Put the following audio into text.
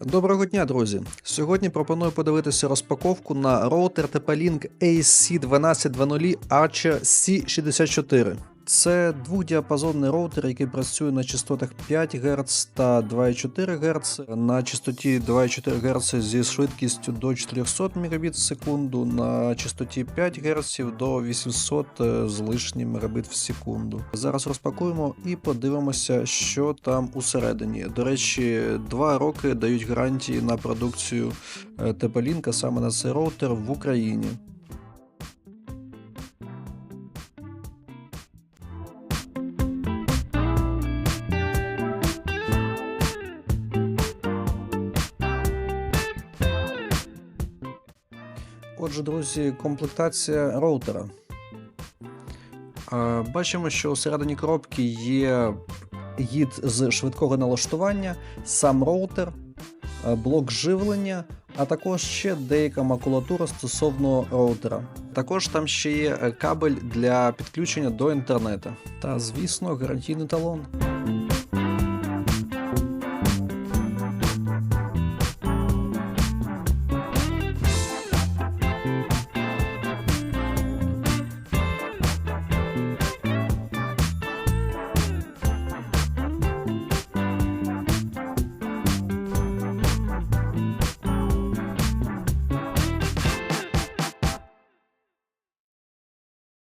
Доброго дня, друзі! Сьогодні пропоную подивитися розпаковку на роутер TP-Link AC1200 Archer C64. Це двохдіапазонний роутер, який працює на частотах 5 Гц та 2,4 Гц, на частоті 2,4 Гц зі швидкістю до 400 Мбіт в секунду, на частоті 5 Гц до 800 з лишнім Мбіт в секунду. Зараз розпакуємо і подивимося, що там усередині. До речі, 2 роки дають гарантії на продукцію TP-Link, саме на цей роутер в Україні. Отже, друзі, комплектація роутера. Бачимо, що всередині коробки є гід з швидкого налаштування, сам роутер, блок живлення, а також ще деяка макулатура стосовно роутера. Також там ще є е, кабель для підключення до інтернету. Та, звісно, гарантійний талон.